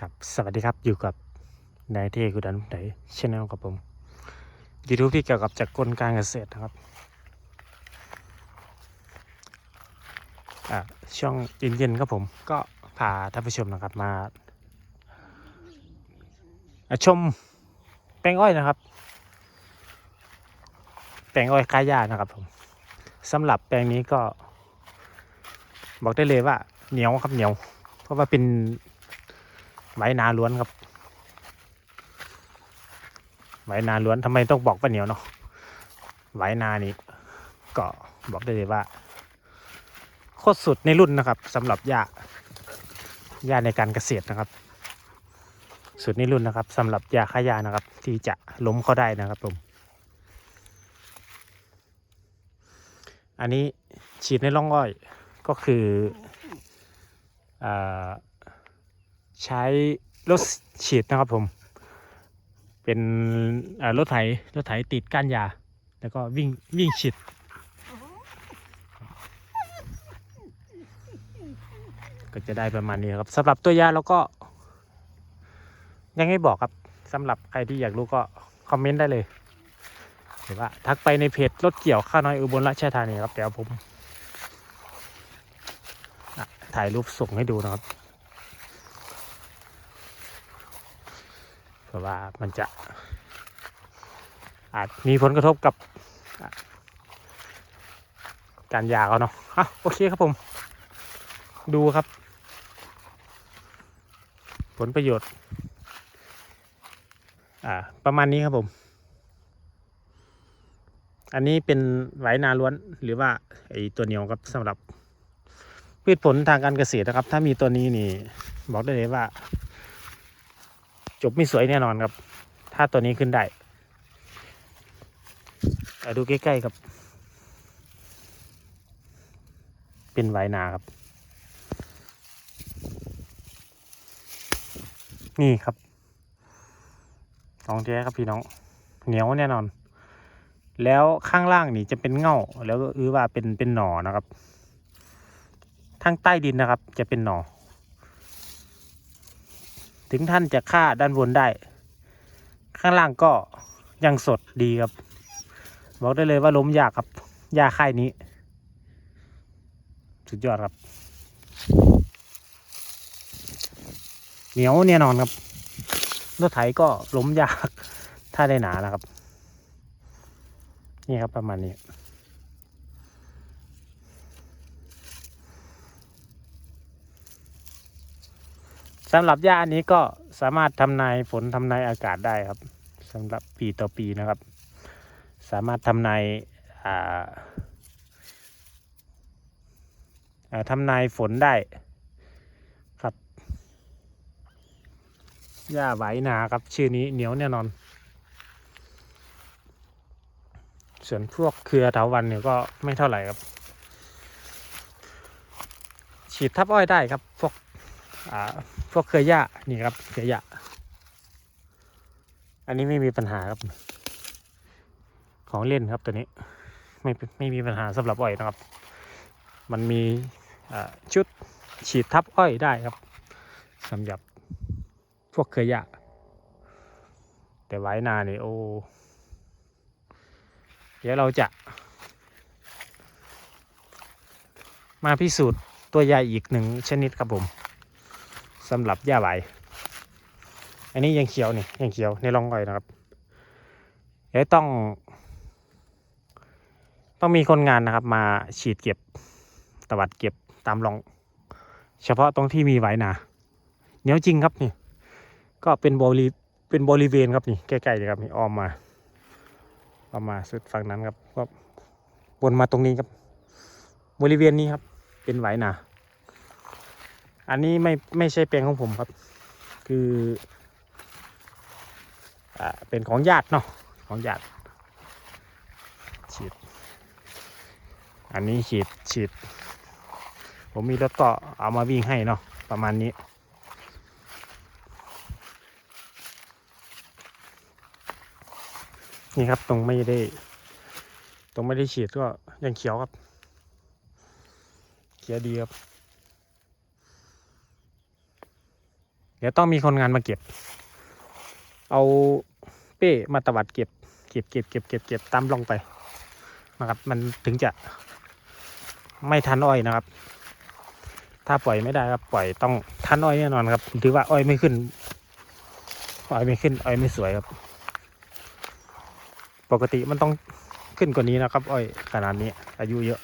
ครับสวัสดีครับอยู่กับนายเทกุดันไดชแนลกับผม YouTube ที่เกี่ยวกับจักรกลการเกษตรนะครับอ่าช่วงเย็นๆครับผมก็พาท่านผู้ชมนะครับมา ชมแปลงอ้อยนะครับ แปลงอ้อยค้าหญ้านะครับผมสำหรับแปลงนี้ก็ บอกได้เลยว่าเหนียวครับเหนียว เพราะว่าเป็น ไว้นาล้วนครับ ไว้นาล้วนทำไมต้องบอกว่าเหนียวเนาะไว้นานี่ก็บอกได้เลยว่า โคตรสุดในรุ่นนะครับสำหรับหญ้าหญ้าในการเกษตรนะครับ สุดในรุ่นนะครับสำหรับยาฆ่าหญ้านะครับ ที่จะล้มเขาได้นะครับผมอันนี้ฉีดในร่องอ้อยก็คืออา ใช้รถฉีดนะครับผม เป็นรถไถรถไถติดก้านยา แล้วก็วิ่งวิ่งฉีดก็จะได้ประมาณนี้ครับสำหรับตัวยาเราก็ ยังไม่บอกครับสำหรับใครที่อยากรู้ก็คอมเมนต์ได้เลยหรือว่าทักไปในเพจรถเกี่ยวข้าวน้อยอุบลราชธานีครับเดี๋ยวผมถ่ายรูปส่งให้ดูนะครับ เพ ราะว่ามันจะ อาจมีผลกระทบกับการยาเขาเนาะอะโอเคครับผม ดูครับ ผลประโยชน์ อ่า ประมาณนี้ครับผม อันนี้เป็นไหวนาล้วนหรือว่าไอตัวเหนียวครับสำหรับพืชผลทางการเกษตรนะครับ ถ้ามีตัวนี้นี่ บอกได้เลยว่า จบไม่สวยแน่นอนครับ ถ้าตัวนี้ขึ้นได้อ่ดูใกล้ๆครับ เป็นไวนาครับ นี่ครับของแท้ครับพี่น้อง เหนียวแน่นอน แล้วข้างล่างนี่จะเป็นเง่าแล้วก็อือว่าเป็นเป็นหน่อนะครับทางใต้ดินนะครับ จะเป็นหน่อ ถึงท่านจะฆ่าด้านบนได้ ข้างล่างก็ยังสดดีครับ บอกได้เลยว่าล้มยากครับยาค่ายนี้ สุดยอดครับ เหนียวแน่นอนครับรถไถก็ล้มยากถ้าได้หนานะครับ นี่ครับประมาณนี้ สำหรับหญ้าอันนี้ก็สามารถทำนายฝนทำนายอากาศได้ครับสำหรับปีต่อปีนะครับ สามารถทำนายทำนายฝนได้ครับหญ้าไหวนาครับ ชื่อนี้เหนียวแน่นอน ส่วนพวกเครือเถาวันเนี่ยก็ไม่เท่าไหร่ครับ ฉีดทับอ้อยได้ครับ พวกอ่า พวกเครือหญ้านี่ครับเครือหญ้าอันนี้ไม่มีปัญหาครับ ของเล่นครับตัวนี้ไม่ไม่มีปัญหาสำหรับอ้อยนะครับ มันมีชุดฉีดทับอ้อยได้ครับสำหรับพวกเครือหญ้าแต่ไว้นาเนี่ยโอ้เดี๋ยวเราจะมาพิสูจน์ตัวยาอีกหนึ่งชนิดครับผม สำหรับหญ้าไหวอันนี้ยังเขียวนี่ยังเขียวในร่องรอยนะครับเดี๋ยวต้อง ต้องมีคนงานนะครับ มาฉีดเก็บตวัดเก็บตามร่อง เฉพาะตรงที่มีไหวหนาเหนียวจริงครับนี่ ก็เป็นบริเป็นบริเวณครับนี่ใกล้ๆเลยครับนี่อ้อมมาประมาสุดฝั่งนั้นครับก็วนมาตรงนี้ครับ บริเวณนี้ครับ เป็นไหวนา อันนี้ไม่ไม่ใช่แปลงของผมครับ คืออ่าเป็นของญาติเนาะของญาติฉีด อันนี้ฉีดฉีด ผมมีรถก็เอามาวิ่งให้เนาะประมาณนี้นี่ครับตรงไม่ได้ ตรงไม่ได้ฉีดก็ยังเขียวครับ เขียวดีครับ ดี๋ยวต้องมีคนงานมาเก็บ เอาเป้มาตวัดเก็บ เก็บเก็บเก็บเก็บเก็บตามลงไปนะครับ มันถึงจะไม่ทันอ้อยนะครับ ถ้าปล่อยไม่ได้ครับปล่อยต้องทันอ้อยแน่นอนครับถือว่าอ้อยไม่ขึ้นอ้อยไม่ขึ้นอ้อยไม่สวยครับ ปกติมันต้องขึ้นกว่านี้นะครับ อ้อยขนาดนี้ อายุเยอะ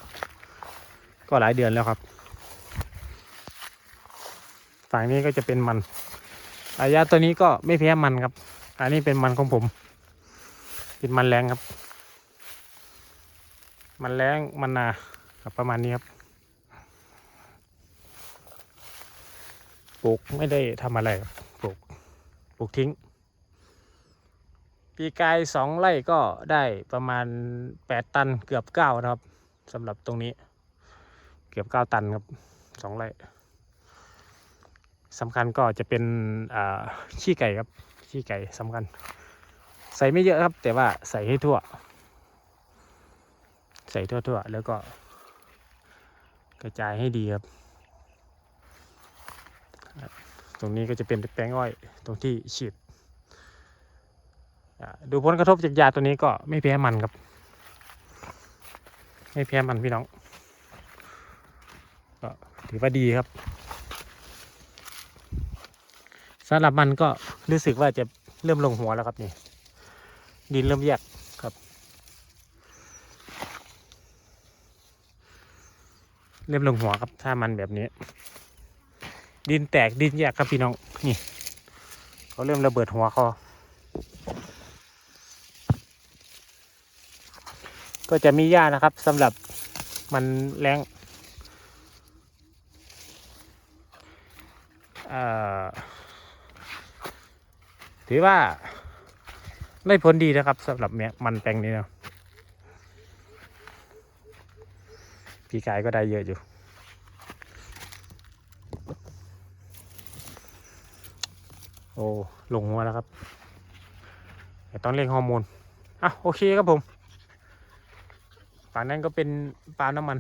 ก็หลายเดือนแล้วครับ ฝั่งนี้ก็จะเป็นมันอายาตัวนี้ก็ไม่แพ้มันครับ อันนี้เป็นมันของผม เป็นมันแรงครับ มันแรงมันนาครับประมาณนี้ครับปลูกไม่ได้ทำอะไรครับปลูกปลูกทิ้ง ปีกายสองไร่ก็ได้ประมาณแปดตันเกือบเก้านะครับสำหรับตรงนี้ เกือบเก้าตันครับสองไร่ สำคัญก็จะเป็นขี้ไก่ครับขี้ไก่สำคัญ ใส่ไม่เยอะครับ แต่ว่าใส่ให้ทั่ว ใส่ทั่วๆแล้วก็ กระจายให้ดีครับ ตรงนี้ก็จะเป็นแปลงอ้อยตรงที่ฉีดดูผลกระทบจากยาตัวนี้ก็ไม่แพ้มันครับ ไม่แพ้มันพี่น้องก็ถือว่าดีครับ สำหรับมันก็รู้สึกว่าจะเริ่มลงหัวแล้วครับนี่ดินเริ่มแยกครับ เริ่มลงหัวครับถ้ามันแบบนี้ ดินแตกดินแยกครับพี่น้องนี่เขาเริ่มระเบิดหัวเขาก็จะมีหญ้านะครับสำหรับมันแรงเอ่อ ถือว่าได้ผลดีนะครับสำหรับเนี้ยมันแปลงนี้นะปีกายก็ได้เยอะอยู่ โอ้ ลงหัวแล้วครับแต่ต้องเร่งฮอร์โมน อะ โอเคครับผมฝั่งนั้นก็เป็นปาล์มน้ำมัน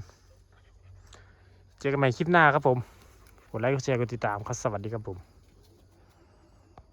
เจอกันใหม่คลิปหน้าครับผม กดไลค์ กดแชร์ กดติดตามครับ สวัสดีครับผม